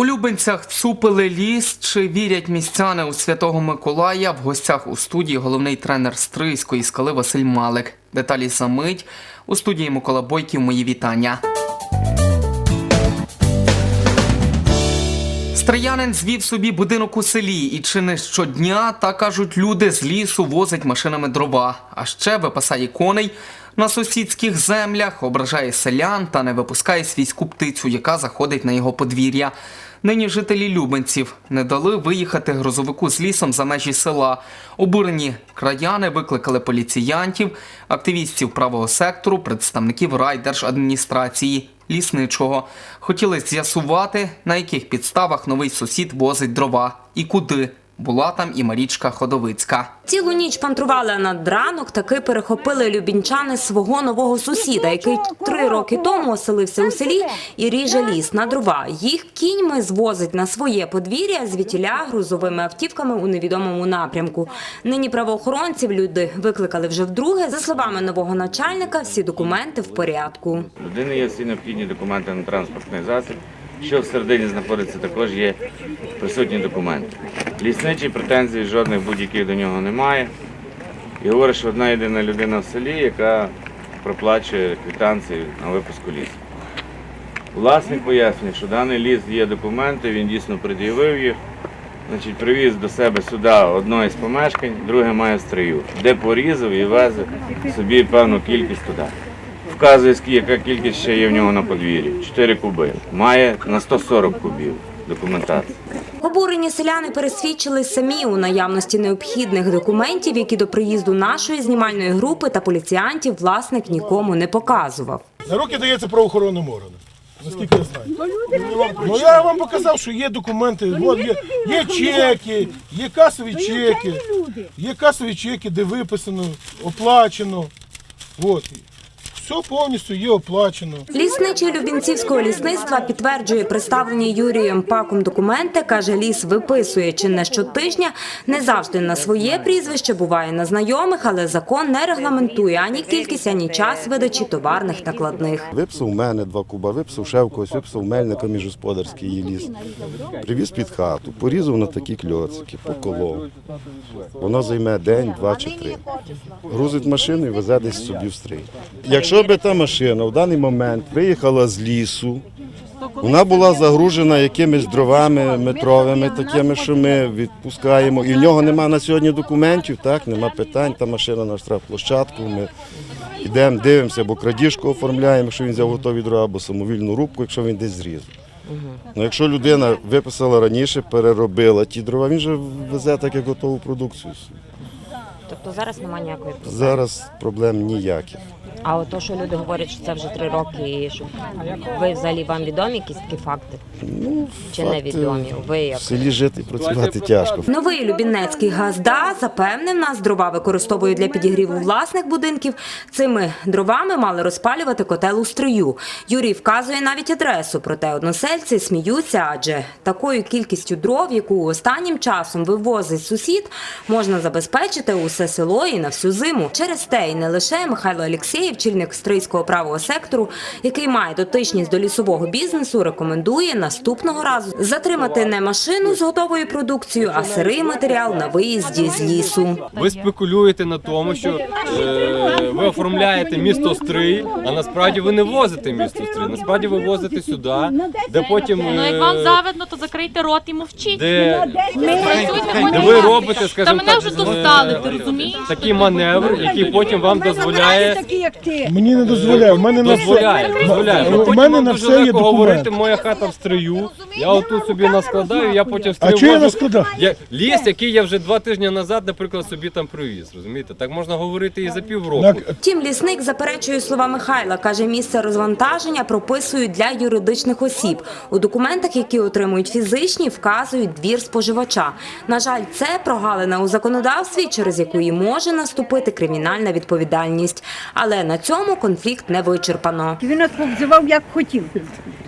У Любенцях цупили ліс чи вірять містяни у святого Миколая в гостях у студії головний тренер Стрийської скали Василь Малик. Деталі за мить у студії Микола Бойків. Мої вітання. Стриянин звів собі будинок у селі, і чи не щодня, та кажуть люди, з лісу возить машинами дрова, а ще випасає коней на сусідських землях, ображає селян та не випускає свійську птицю, яка заходить на його подвір'я. Нині жителі Любенців не дали виїхати грузовику з лісом за межі села. Обурені краяни викликали поліціянтів, активістів правого сектору, представників райдержадміністрації, лісничого. Хотіли з'ясувати, на яких підставах новий сусід возить дрова і куди. Була там і Марічка Ходовицька. Цілу ніч пантрували над ранок, таки перехопили любінчани свого нового сусіда, який три роки тому оселився у селі і ріже ліс на дрова. Їх кіньми звозить на своє подвір'я звітіля грузовими автівками у невідомому напрямку. Нині правоохоронців люди викликали вже вдруге. За словами нового начальника, всі документи в порядку. Людини є всі необхідні документи на транспортний засіб. Що всередині знаходиться, також є присутні документи. Лісничий претензій жодних будь-яких до нього немає. І говорить, що одна єдина людина в селі, яка проплачує квитанції на випуску лісу. Власник пояснює, що даний ліс є документи, він дійсно пред'явив їх. Значить, привіз до себе сюди одне із помешкань, друге має в стрию, де порізав і везе собі певну кількість туди. Вказує, яка кількість ще є в нього на подвір'ї. 4 куби. Має на 140 кубів документації. Обурені селяни пересвідчили самі у наявності необхідних документів, які до приїзду нашої знімальної групи та поліціянтів власник нікому не показував. На руки дається правоохоронним органам. Наскільки я знаю. Ну я вам показав, що є документи, от є, є чеки, є касові чеки, є касові чеки, де виписано, оплачено. От. Все повністю є оплачено. Лісничий Любінцівського лісництва підтверджує представлені Юрієм Паком документи. каже, ліс виписує чи не щотижня, не завжди на своє прізвище, буває на знайомих, але закон не регламентує ані кількість, ані час видачі товарних накладних. Виписав у мене два куба, виписав ще в когось, виписав мельника міжгосподарський її ліс. Привіз під хату, порізав на такі кльоцики, поколов. Воно займе день, два чи три. Грузить машину і везе десь собі в стрій. Якщо би та машина в даний момент виїхала з лісу, вона була загружена якимись дровами метровими, такими, що ми відпускаємо. І в нього немає на сьогодні документів, так, нема питань, та машина на штрафплощадку. Ми йдемо, дивимося, або крадіжку оформляємо, якщо він взяв готові дрова, або самовільну рубку, якщо він десь зрізав. Ну, якщо людина виписала раніше, переробила ті дрова, він же везе так, як готову продукцію. Тобто зараз немає ніякої проблеми. Зараз проблем ніяких. А от то, що люди говорять, що це вже три роки, і що ви взагалі вам відомі якісь такі факти? Ну, Чи факти, невідомі? Ви як? В селі жити і працювати тяжко. Новий Любінецький газда запевнив нас, дрова використовують для підігріву власних будинків. Цими дровами мали розпалювати котел у строю. Юрій вказує навіть адресу, проте односельці сміються, адже такою кількістю дров, яку останнім часом вивозить сусід, можна забезпечити усе село і на всю зиму. Через те і не лише Михайло Алєксєєв, чільник стрийського правого сектору, який має дотичність до лісового бізнесу, рекомендує наступного разу затримати не машину з готовою продукцією, а сирий матеріал на виїзді з лісу. Ви спекулюєте на тому, що е, ви оформляєте місто Стрий, а насправді ви не возите місто Стрий. Насправді ви возите сюди, де потім Ну, як е, вам завидно, то закрийте рот і мовчіть. де, де ви робите, Та скажімо мене так, вже е, достали, ти розумієш? Такий маневр, який потім вам дозволяє. Мені не дозволяє. В мене на все. Дозволяє, дозволяє. У потім мене вам на дуже все є легко говорити, моя хата в стрию. Я отут собі наскладаю, я потім в А стрию чого я наскладав? Я, ліс, який я вже два тижні назад, наприклад, собі там привіз. Розумієте? Так можна говорити і за півроку. Так, Втім, лісник заперечує слова Михайла. каже, місце розвантаження прописують для юридичних осіб. У документах, які отримують фізичні, вказують двір споживача. На жаль, це прогалина у законодавстві, через яку і може наступити кримінальна відповідальність. Але на цьому конфлікт не вичерпано. Він нас обзивав як хотів.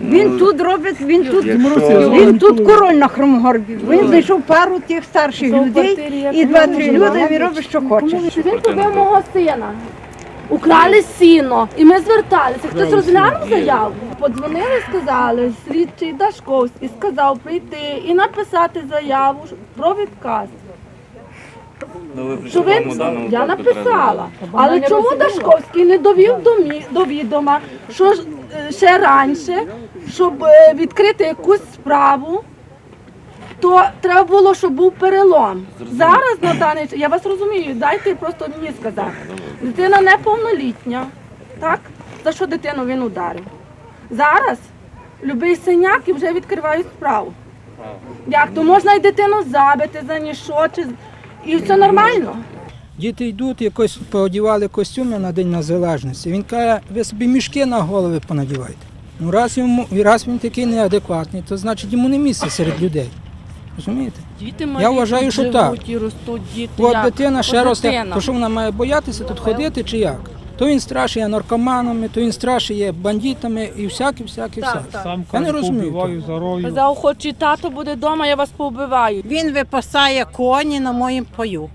Він тут робить, він тут він тут король на хромогорбі. Він знайшов пару тих старших людей і два-три люди. Він робить, що хоче. Він побив мого сина. украли сіно. І ми зверталися. Хтось розглянув заяву. Подзвонили, сказали, слідчий Дашковський сказав прийти і написати заяву про відказ. Що ви я написала. Але чому Дашковський не довів до, мі- до відома, що е, ще раніше, щоб е, відкрити якусь справу, то треба було, щоб був перелом. Зараз на даний час, я вас розумію, дайте просто мені сказати. Дитина неповнолітня, так? За що дитину він ударив? Зараз любий синяк і вже відкривають справу. Як то можна і дитину забити за ніщо, чи і все нормально. Діти йдуть, якось поодівали костюми на День Незалежності. Він каже, ви собі мішки на голови понадівайте. Ну, раз, йому, раз він такий неадекватний, то значить йому не місце серед людей. Розумієте? Діти Я вважаю, що так. і ростуть діти. От дитина ще росте, то що вона має боятися тут ходити чи як? То він страшує наркоманами, то він страшує бандитами і всяке, всяке, всяке. Я не розумію. того. Казав, хоч і тато буде вдома, я вас повбиваю. Він випасає коні на моїм пою.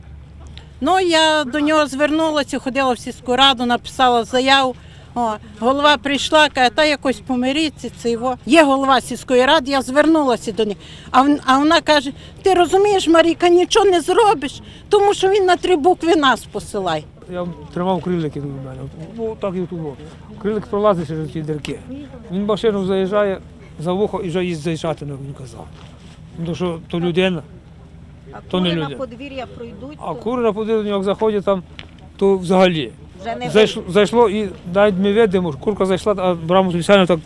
Ну, я до нього звернулася, ходила в сільську раду, написала заяву. О, голова прийшла, каже, та якось помиріться, це його. Є голова сільської ради, я звернулася до неї. А, вон- а вона каже: ти розумієш, Маріка, нічого не зробиш, тому що він на три букви нас посилає. Я тримав крилики у мене. Ну так і тут. Крилик пролазить через ті дірки. Він машину заїжджає за вухо і вже їсть заїжджати, не він казав. Ну, то що то людина, то не людина. подвір'я пройдуть, А кури на подвір'я, як заходять там, то взагалі. вже не Зайшло, зайшло і навіть ми видимо, що курка зайшла, а браму спеціально так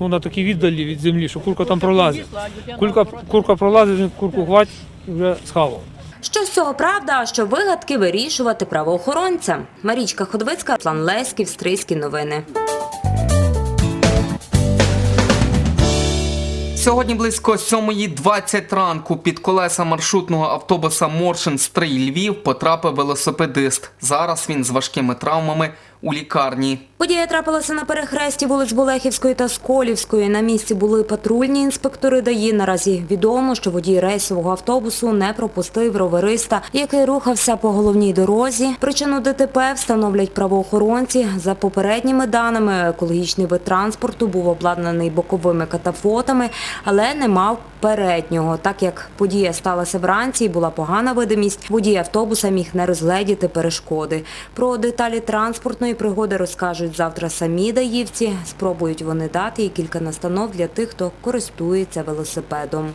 ну, на такій віддалі від землі, що курка там пролазить. Курка, курка пролазить, курку хватить і вже схавав. Що з цього правда, а що вигадки вирішувати правоохоронцям? Марічка Ходвицька, План Леськів, Стрийські новини. Сьогодні близько 7.20 ранку під колеса маршрутного автобуса Моршин Стрий Львів потрапив велосипедист. Зараз він з важкими травмами у лікарні. Подія трапилася на перехресті вулиць Болехівської та Сколівської. На місці були патрульні інспектори ДАІ. Наразі відомо, що водій рейсового автобусу не пропустив ровериста, який рухався по головній дорозі. Причину ДТП встановлять правоохоронці. За попередніми даними, екологічний вид транспорту був обладнаний боковими катафотами, але не мав переднього. Так як подія сталася вранці і була погана видимість, водій автобуса міг не розгледіти перешкоди. Про деталі транспортної пригоди розкажуть завтра самі даївці. Спробують вони дати і кілька настанов для тих, хто користується велосипедом.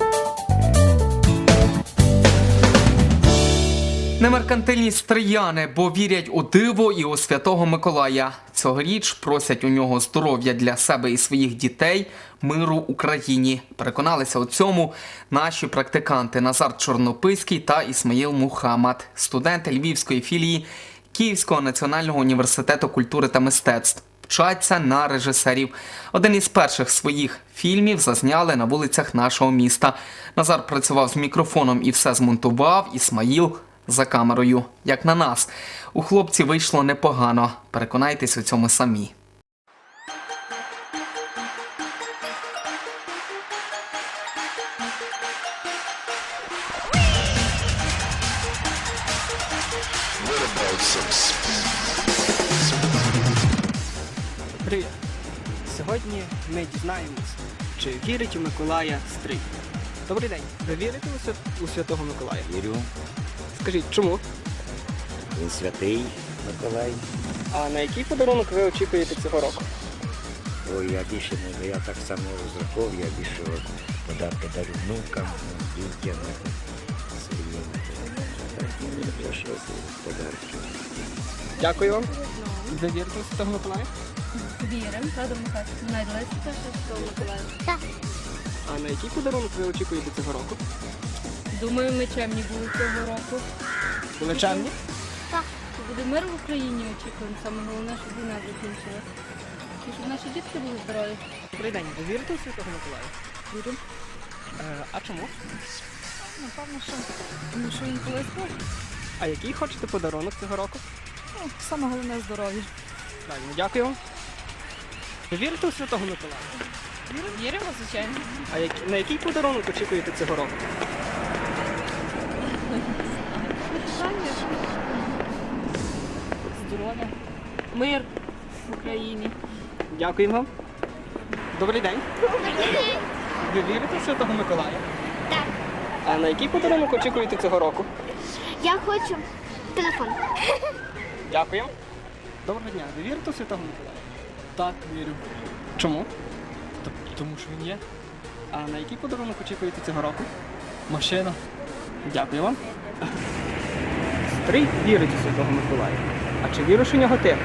Немеркантильні стрияни, бо вірять у диво і у святого Миколая. Цьогоріч просять у нього здоров'я для себе і своїх дітей, миру Україні. Переконалися у цьому наші практиканти Назар Чорнописький та Ісмаїл Мухаммад, студенти Львівської філії Київського національного університету культури та мистецтв. Вчаться на режисерів. Один із перших своїх фільмів зазняли на вулицях нашого міста. Назар працював з мікрофоном і все змонтував. Ісмаїл за камерою. Як на нас, у хлопці вийшло непогано. Переконайтесь у цьому самі. Привіт! Сьогодні ми дізнаємось, чи вірить у Миколая Стрий. Добрий день. Ви вірите у, свят- у Святого Миколая? Вірю, Скажіть, чому? він святий Миколай. А на який подарунок ви очікуєте цього року? Ой, я більше не я так само розраховував, я більше подарки дарю внукам, дітям, своїм. Ну. Дякую вам. Ви вірите у Святого Миколая? Віримо, правда, найближче Святого Миколая. А на який подарунок ви очікуєте цього року? Думаю, ми чемні були цього року. Були чемні? Так, буде мир в Україні, очікуємо. Саме головне, щоб війна закінчилась. І щоб наші дітки були здорові. Добрий день. Ви вірите у Святого Миколая? Віримо. Е, а чому? Напевно, що, тому що він колись був. А який хочете подарунок цього року? Ну, саме головне здоров'я. Правильно, дякую вам. Ви вірите у Святого Миколая? Віримо, звичайно. А які, на який подарунок очікуєте цього року? Здоров'я. мир в Україні. Дякуємо вам. Добрий день. Ви вірите в Святого Миколая? Так. А на який подарунок очікуєте цього року? Я хочу телефон. Дякуємо. Доброго дня. Ви вірите в Святого Миколая? Так, вірю. Чому? Тому що він є. А на який подарунок очікуєте цього року? Машина. Дякую вам. Стрий вірить у Святого Миколая. А чи віриш у нього ти?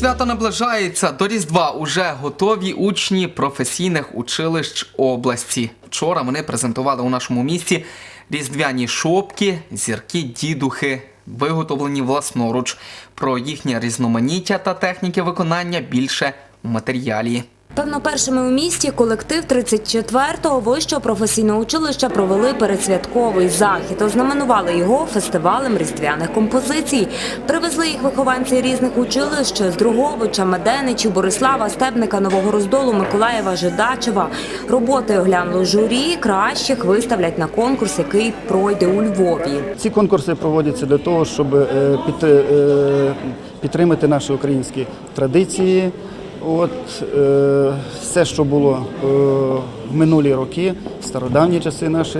Свято наближається до Різдва. Уже готові учні професійних училищ області. Вчора вони презентували у нашому місті різдвяні шопки, зірки, дідухи, виготовлені власноруч. Про їхнє різноманіття та техніки виконання більше у матеріалі. Певно, першими у місті колектив 34-го вищого професійного училища провели передсвятковий захід. Ознаменували його фестивалем різдвяних композицій. Привезли їх вихованці різних училищ з Друговича, Меденичів, Борислава, Стебника, Нового Роздолу, Миколаєва, Жидачева. Роботи оглянуло журі. Кращих виставлять на конкурс, який пройде у Львові. Ці конкурси проводяться для того, щоб е, е, підтримати наші українські традиції. От е, все, що було е, в минулі роки, в стародавні часи наші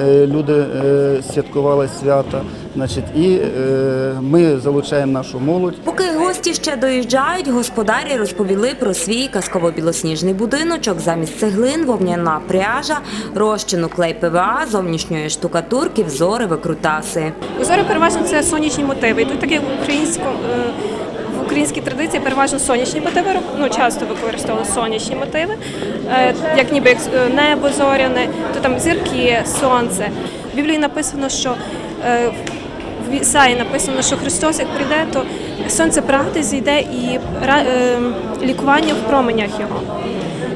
е, люди е, святкували свята. Значить, і е, ми залучаємо нашу молодь. Поки гості ще доїжджають, господарі розповіли про свій казково-білосніжний будиночок. Замість цеглин, вовняна пряжа, розчину клей ПВА, зовнішньої штукатурки, взори, викрутаси. Узори переважно це сонячні мотиви. І тут таке українсько. е, українській традиції переважно сонячні мотиви, ну часто використовували сонячні мотиви, е, як ніби як е, небо зоряне, то там зірки, сонце. В Біблії написано, що е, в Ісаї написано, що Христос як прийде, то сонце правди зійде і лікування в променях його.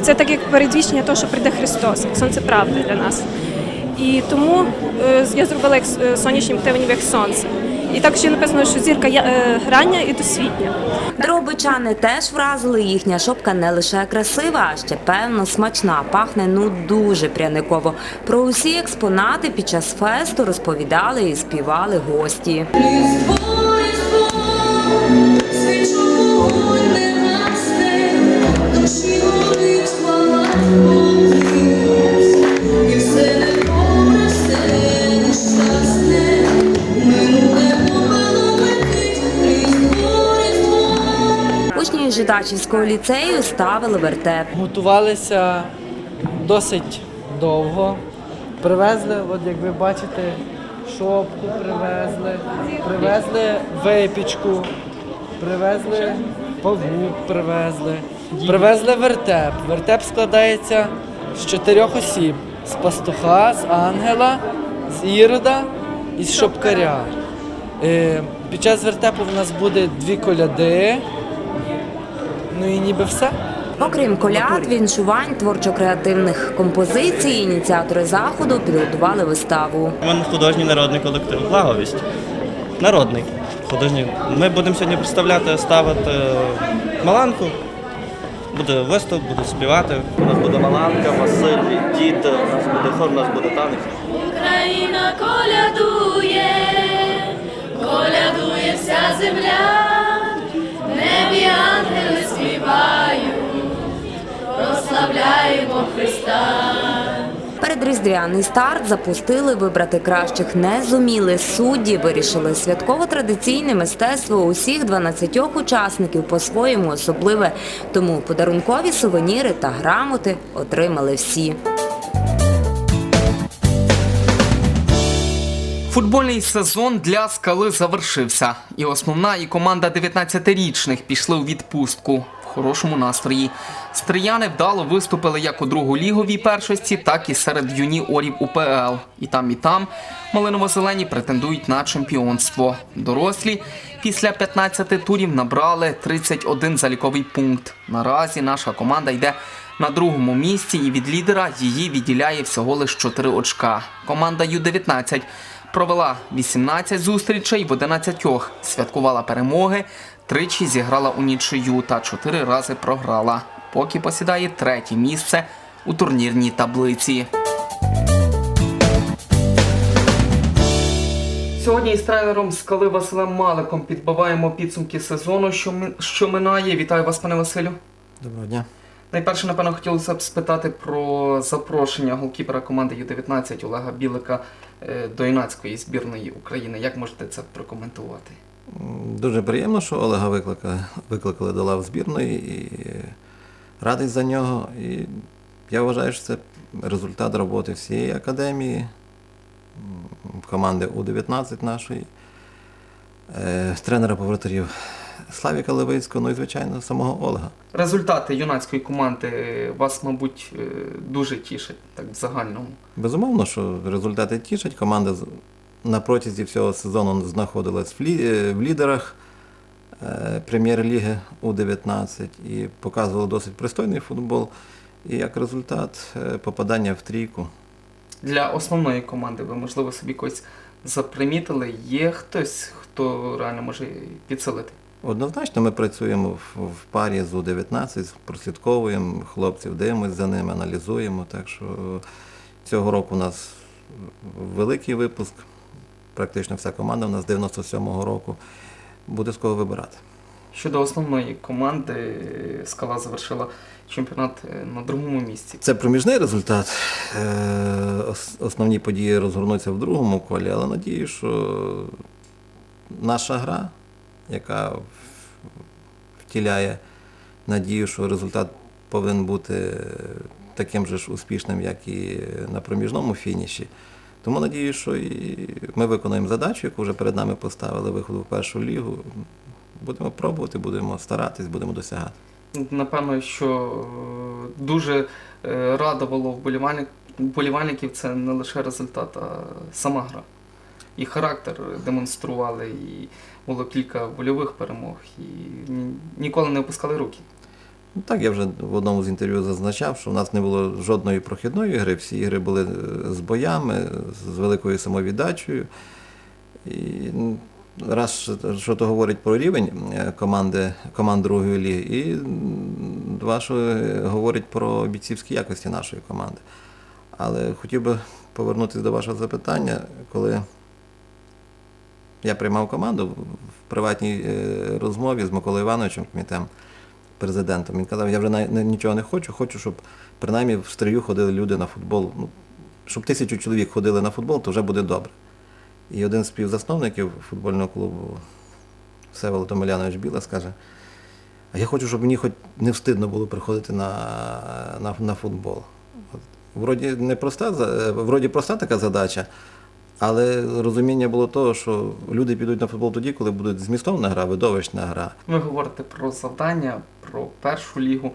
Це так як передвіщення того, що прийде Христос, сонце правди для нас. І тому е, я зробила е, сонячні мотиви, як сонце. І так ще написано, що зірка е, рання і досвітня. Дробичани теж вразили. Їхня шопка не лише красива, а ще певно смачна. Пахне ну дуже пряниково. Про усі експонати під час фесту розповідали і співали гості. Учні Жидачівського ліцею ставили вертеп. Готувалися досить довго. Привезли, от як ви бачите, шопку привезли, привезли випічку, привезли павук, привезли, привезли вертеп. Вертеп складається з чотирьох осіб: з пастуха, з ангела, з ірода і з шопкаря. Е, Під час вертепу в нас буде дві коляди. Ну і ніби все. Окрім коляд, віншувань, творчо-креативних композицій, ініціатори заходу підготували виставу. У мене художній народний колектив. Благовість. Народний художній. Ми будемо сьогодні представляти, ставити маланку. Буде виступ, будуть співати. У нас буде маланка, Василь, діти, у нас буде хор, у нас буде танець. Україна колядує, колядує вся земля, небі ангели співають, прославляємо Христа. Передріздвяний старт запустили вибрати кращих не зуміли. Судді вирішили святково-традиційне мистецтво усіх 12 учасників по-своєму особливе. Тому подарункові сувеніри та грамоти отримали всі. Футбольний сезон для скали завершився, і основна і команда 19-річних пішли у відпустку хорошому настрої. Стрияни вдало виступили як у друголіговій першості, так і серед юніорів УПЛ. І там, і там малиново-зелені претендують на чемпіонство. Дорослі після 15 турів набрали 31 заліковий пункт. Наразі наша команда йде на другому місці, і від лідера її відділяє всього лише 4 очка. Команда Ю-19 провела 18 зустрічей в 11, святкувала перемоги, тричі зіграла у нічию та чотири рази програла. поки посідає третє місце у турнірній таблиці. Сьогодні із тренером Скали Василем Маликом підбиваємо підсумки сезону, що, ми- що минає. Вітаю вас, пане Василю. Доброго дня. Найперше, напевно, хотілося б спитати про запрошення голкіпера команди Ю-19 Олега Білика е, до юнацької збірної України. Як можете це прокоментувати? Дуже приємно, що Олега викликали, викликали до лав збірної і радий за нього. І я вважаю, що це результат роботи всієї академії, команди У-19 нашої, е, тренера повратарів Славіка Левицького, ну і, звичайно, самого Олега. Результати юнацької команди вас, мабуть, е, дуже тішать так в загальному. Безумовно, що результати тішать. Команда на протязі всього сезону знаходилась в, е, лідерах е, прем'єр-ліги У-19 і показувала досить пристойний футбол. І як результат е, попадання в трійку. Для основної команди ви, можливо, собі когось запримітили. Є хтось, хто реально може підсилити? Однозначно ми працюємо в, в парі з У-19, прослідковуємо хлопців, дивимося за ними, аналізуємо. Так що цього року у нас великий випуск. Практично вся команда у нас з 97-го року. Буде з кого вибирати. Щодо основної команди, скала завершила чемпіонат е, на другому місці. Це проміжний результат. Е, Основні події розгорнуться в другому колі, але надію, що наша гра, яка втіляє надію, що результат повинен бути таким же ж успішним, як і на проміжному фініші. Тому надію, що і ми виконуємо задачу, яку вже перед нами поставили виходу в першу лігу. Будемо пробувати, будемо старатись, будемо досягати. Напевно, що е, дуже е, радувало вболівальник- вболівальників це не лише результат, а сама гра. І характер демонстрували, і було кілька вольових перемог, і ніколи не опускали руки. Ну, Так, я вже в одному з інтерв'ю зазначав, що в нас не було жодної прохідної гри, всі ігри були е, з боями, з великою самовіддачею. І раз що- то говорить про рівень е, команди, команд другої ліги, і два, що е, говорить про бійцівські якості нашої команди. Але хотів би повернутися до вашого запитання, коли я приймав команду в приватній розмові з Миколою Івановичем Кмітем, президентом. Він казав, я вже на- на- нічого не хочу, хочу, щоб принаймні в стрію ходили люди на футбол. Ну, щоб тисячу чоловік ходили на футбол, то вже буде добре. І один з співзасновників футбольного клубу Всеволод Омелянович Біла скаже, а я хочу, щоб мені хоч не встидно було приходити на, на, на футбол. Вроді, не проста, вроді проста така задача, але розуміння було того, що люди підуть на футбол тоді, коли буде змістовна гра, видовищна гра. Ви говорите про завдання, про першу лігу.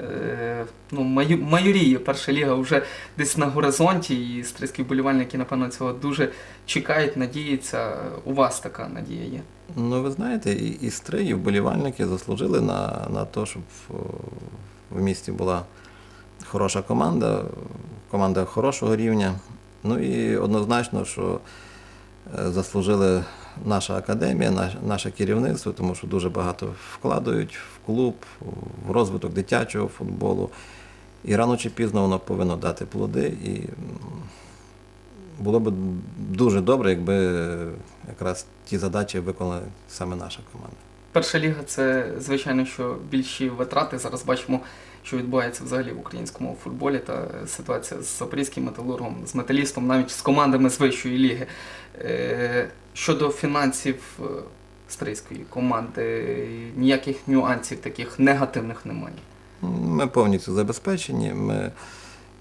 Е, ну, маю- майоріє перша ліга вже десь на горизонті, і стрийські вболівальники, напевно, цього дуже чекають, надіються. У вас така надія є. Ну, ви знаєте, і, і стри, і вболівальники заслужили на, на те, щоб в місті була хороша команда, команда хорошого рівня. Ну і однозначно, що е, заслужили наша академія, наш- наше керівництво, тому що дуже багато вкладають клуб, в розвиток дитячого футболу. І рано чи пізно воно повинно дати плоди. І було б дуже добре, якби якраз ті задачі виконала саме наша команда. Перша ліга це, звичайно, що більші витрати. Зараз бачимо, що відбувається взагалі в українському футболі та ситуація з Запорізьким металургом, з металістом, навіть з командами з вищої ліги. Е, Щодо фінансів стрийської команди, ніяких нюансів таких негативних немає. Ми повністю забезпечені. Ми...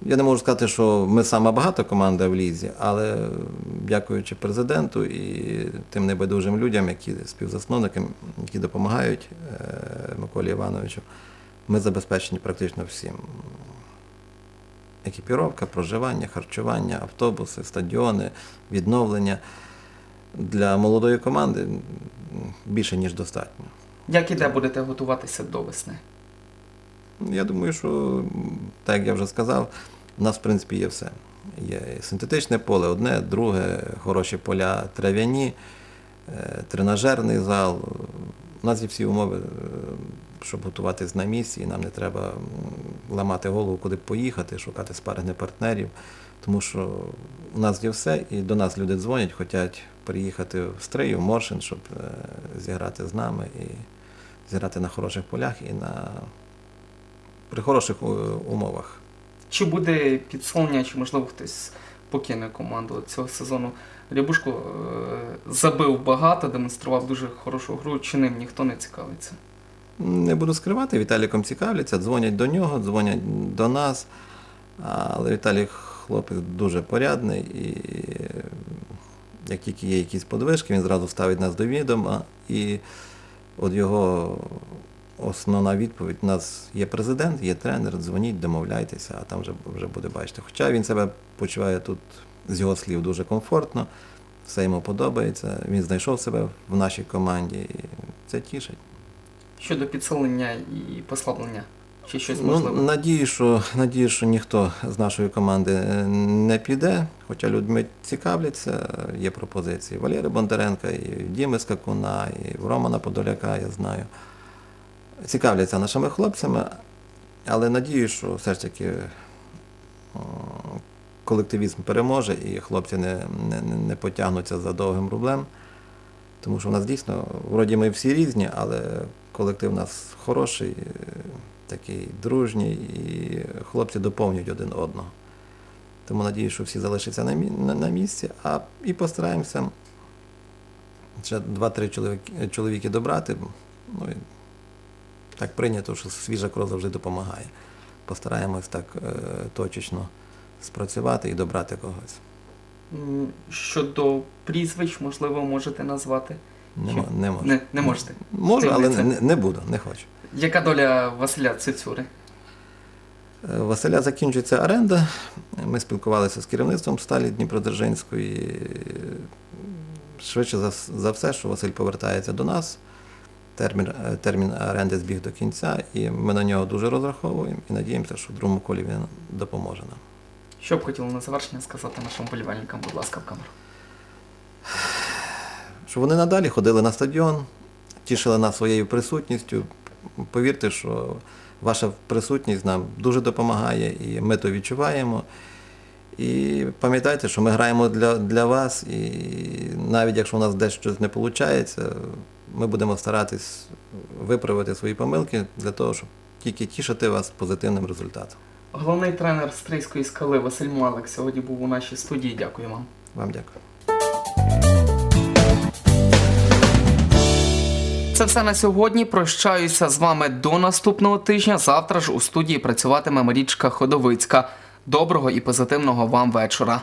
Я не можу сказати, що ми сама багата команда в лізі, але дякуючи президенту і тим небайдужим людям, які співзасновникам, які допомагають е, Миколі Івановичу, ми забезпечені практично всім. Екіпіровка, проживання, харчування, автобуси, стадіони, відновлення для молодої команди більше ніж достатньо. Як і де будете готуватися до весни? Я думаю, що, так як я вже сказав, у нас, в принципі, є все. Є і синтетичне поле, одне, друге, хороші поля трав'яні, е, тренажерний зал. У нас є всі умови е, щоб готуватись на місці, і нам не треба ламати голову, куди поїхати, шукати спарних партнерів. Тому що у нас є все, і до нас люди дзвонять, хочуть приїхати в Стрию, в Моршин, щоб е, зіграти з нами і зіграти на хороших полях і на при хороших е, умовах. Чи буде підсилення, чи можливо хтось покине команду цього сезону? Рябушко е, забив багато, демонстрував дуже хорошу гру, чи ним ніхто не цікавиться. Не буду скривати, Віталіком цікавляться, дзвонять до нього, дзвонять до нас. Але Віталій хлопець дуже порядний і як тільки є якісь подвижки, він зразу ставить нас до відома. І от його основна відповідь: у нас є президент, є тренер, дзвоніть, домовляйтеся, а там вже, вже буде бачити. Хоча він себе почуває тут, з його слів, дуже комфортно, все йому подобається, він знайшов себе в нашій команді, і це тішить. Щодо підсилення і послаблення, чи щось Ну, надію, що, надію, що ніхто з нашої команди е, не піде, хоча людьми цікавляться. Є пропозиції Валери Бондаренка, і Діми Скакуна, і Романа Подоляка, я знаю. Цікавляться нашими хлопцями, але надію, що все ж таки колективізм переможе і хлопці не, не, не- не потягнуться за довгим рублем. Тому що в нас дійсно, вроді ми всі різні, але колектив у нас хороший, е, такий дружній, і хлопці доповнюють один одного. Тому надію, що всі залишаться на, мі- на, на місці, а і постараємося ще два-три чоловіки, чоловіки добрати. Ну, і так прийнято, що свіжа кров завжди допомагає. Постараємось так е, точечно спрацювати і добрати когось. Щодо прізвищ, можливо, можете назвати? Не, не можу. Не, не можете. Можу, але не, не буду, не хочу. Яка доля Василя Цицюри? Е, Василя закінчується оренда. Ми спілкувалися з керівництвом Сталі Дніпродзержинської. Швидше за, все, що Василь повертається до нас. Термін, е, термін оренди збіг до кінця, і ми на нього дуже розраховуємо і надіємося, що в другому колі він допоможе нам. Що б хотіли на завершення сказати нашим болівальникам, будь ласка, в камеру. Щоб вони надалі ходили на стадіон, тішили нас своєю присутністю. Повірте, що ваша присутність нам дуже допомагає, і ми то відчуваємо. І пам'ятайте, що ми граємо для, для вас, і навіть якщо у нас десь щось не виходить, ми будемо старатись виправити свої помилки для того, щоб тільки тішити вас позитивним результатом. Головний тренер Стрийської скали Василь Малик сьогодні був у нашій студії. Дякую вам. Вам дякую. Це все на сьогодні. Прощаюся з вами до наступного тижня. Завтра ж у студії працюватиме Марічка Ходовицька. Доброго і позитивного вам вечора.